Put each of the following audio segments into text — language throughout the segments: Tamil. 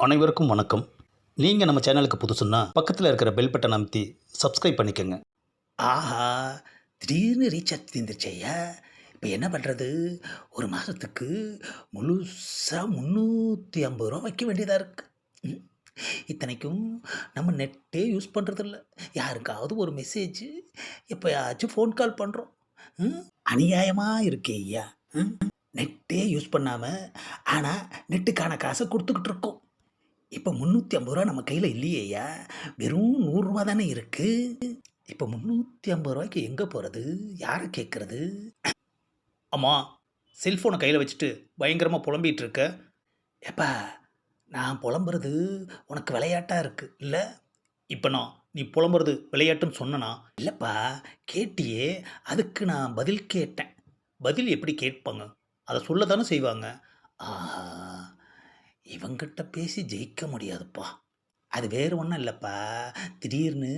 அனைவருக்கும் வணக்கம். நீங்கள் நம்ம சேனலுக்கு புதுசுன்னா பக்கத்தில் இருக்கிற பெல் பட்டன் அமைத்தி சப்ஸ்கிரைப் பண்ணிக்கோங்க. ஆஹா திடீர்னு ரீசார்ஜ் தீர்ந்துருச்சு ஐயா. இப்போ என்ன பண்ணுறது ஒரு மாதத்துக்கு முழுசாக முந்நூற்றி ஐம்பது ரூபா வைக்க வேண்டியதாக இருக்குது இத்தனைக்கும் நம்ம நெட்டே யூஸ் பண்ணுறதில்ல யாருக்காவது ஒரு மெசேஜ் எப்போயாச்சும் ஃபோன் கால் பண்ணுறோம் அநியாயமாக இருக்கே ஐயா. ம்? நெட்டே யூஸ் பண்ணாமல் ஆனால் நெட்டுக்கான காசை கொடுத்துக்கிட்டு இருக்கோம். இப்போ முந்நூற்றி ஐம்பது ரூபா நம்ம கையில் இல்லையேயா வெறும் நூறுரூவா தானே இருக்குது இப்போ முந்நூற்றி ஐம்பது ரூபாய்க்கு எங்கே போகிறது யாரை கேட்குறது ஆமாம் செல்ஃபோனை கையில் வச்சுட்டு பயங்கரமாக புலம்பிகிட்டு இருக்க. ஏப்பா நான் புலம்புறது உனக்கு விளையாட்டாக இருக்குது இல்லை? இப்போ நான் நீ புலம்புறது விளையாட்டுன்னு சொன்னனா? இல்லைப்பா கேட்டியே அதுக்கு நான் பதில் கேட்டேன். பதில் எப்படி கேட்பாங்க? அதை சொல்ல தானே செய்வாங்க. ஆஹா. இவங்கிட்ட பேசி ஜெயிக்க முடியாதுப்பா. அது வேறு ஒன்றும் இல்லைப்பா. திடீர்னு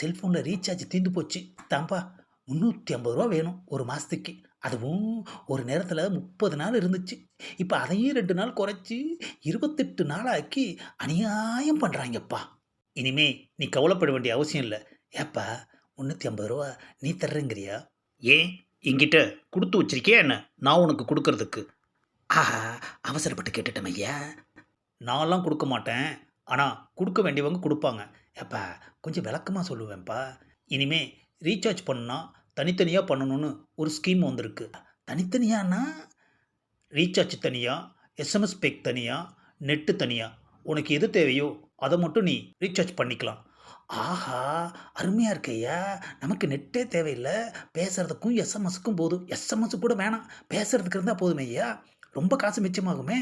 செல்ஃபோனில் ரீசார்ஜ் தீர்ந்து போச்சு. தான்ப்பா முந்நூற்றி ஐம்பது ரூபா வேணும் ஒரு மாதத்துக்கு அதுவும் ஒரு நேரத்தில் முப்பது நாள் இருந்துச்சு. இப்போ அதையும் ரெண்டு நாள் குறைச்சி இருபத்தெட்டு நாளாக்கி அநியாயம் பண்ணுறாங்கப்பா இனிமே நீ கவலைப்பட வேண்டிய அவசியம் இல்லை. ஏப்பா முந்நூற்றி ஐம்பது ரூபா நீ தர்றேங்கிறியா? ஏன்? என்கிட்ட கொடுத்து வச்சிருக்கியா என்ன? நான் உனக்கு கொடுக்கறதுக்கு. ஆஹா அவசரப்பட்டு கேட்டுட்டேன் ஐயா. நான்லாம் கொடுக்க மாட்டேன். ஆனால் கொடுக்க வேண்டியவங்க கொடுப்பாங்க. ஏப்பா கொஞ்சம் விளக்கமாக சொல்லுவேன்ப்பா. இனிமே ரீசார்ஜ் பண்ணா தனித்தனியாக பண்ணணும்னு ஒரு ஸ்கீம் வந்திருக்கு. தனித்தனியானா? ரீசார்ஜ் தனியாக எஸ்எம்எஸ் பேக் தனியாக நெட்டு தனியாக உனக்கு எது தேவையோ அதை மட்டும் நீ ரீசார்ஜ் பண்ணிக்கலாம். ஆஹா அருமையாக இருக்கையா நமக்கு நெட்டே தேவையில்லை. பேசுகிறதுக்கும் எஸ்எம்எஸ்க்கும் போதும். எஸ்எம்எஸ் கூட வேணாம். பேசுகிறதுக்கு இருந்தால் போதுமே ஐயா ரொம்ப காசு மிச்சமாகுமே.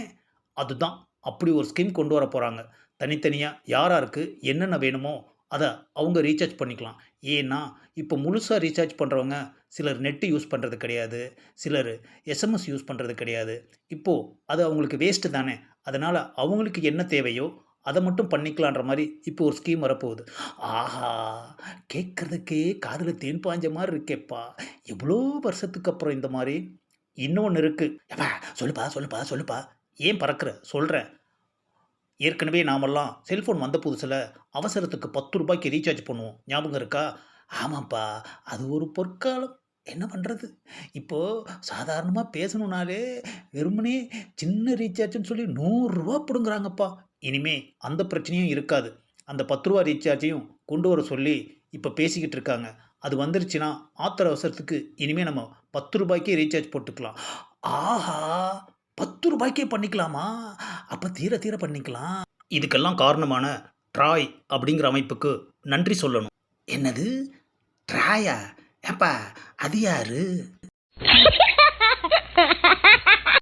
அதுதான். அப்படி ஒரு ஸ்கீம் கொண்டு வர போகிறாங்க தனித்தனியாக யாராருக்கு என்னென்ன வேணுமோ அதை அவங்க ரீசார்ஜ் பண்ணிக்கலாம். ஏன்னா இப்போ முழுசாக ரீசார்ஜ் பண்ணுறவங்க சிலர் நெட்டு யூஸ் பண்ணுறது கிடையாது. சிலர் எஸ்எம்எஸ் யூஸ் பண்ணுறது கிடையாது. இப்போது அது அவங்களுக்கு வேஸ்ட்டு தானே. அதனால் அவங்களுக்கு என்ன தேவையோ அதை மட்டும் பண்ணிக்கலான்ற மாதிரி இப்போ ஒரு ஸ்கீம் வரப்போகுது. ஆஹா கேட்குறதுக்கே காதில் தேன் பாஞ்ச மாதிரி இருக்கேப்பா. எவ்வளோ வருஷத்துக்கு அப்புறம் இந்த மாதிரி? இன்னொன்று இருக்குது எப்பா சொல்லுப்பா சொல்லுப்பா சொல்லுப்பா. ஏன் பறக்கிற? சொல்கிறேன் ஏற்கனவே நாமெல்லாம் செல்ஃபோன் வந்த புதுசில் அவசரத்துக்கு பத்து ரூபாய்க்கு ரீசார்ஜ் பண்ணுவோம். ஞாபகம் இருக்கா? ஆமாப்பா அது ஒரு பொற்காலம். என்ன பண்ணுறது இப்போது சாதாரணமாக பேசணுன்னாலே வெறுமனே சின்ன ரீசார்ஜ்னு சொல்லி நூறுரூவா பிடுங்குறாங்கப்பா. இனிமே அந்த பிரச்சனையும் இருக்காது. அந்த பத்து ரூபா ரீசார்ஜையும் கொண்டு வர சொல்லி இப்போ பேசிக்கிட்டு இருக்காங்க. அது வந்துருச்சுன்னா ஆத்திர அவசரத்துக்கு இனிமேல் நம்ம பத்து ரூபாய்க்கே ரீசார்ஜ் போட்டுக்கலாம். ஆஹா! பத்து ரூபாய்க்கே பண்ணிக்கலாமா? அப்போ தீர தீர பண்ணிக்கலாம். இதுக்கெல்லாம் காரணமான ட்ராய் அப்படிங்கிற அமைப்புக்கு நன்றி சொல்லணும். என்னது? ட்ராயா? ஏப்பா அது யாரு?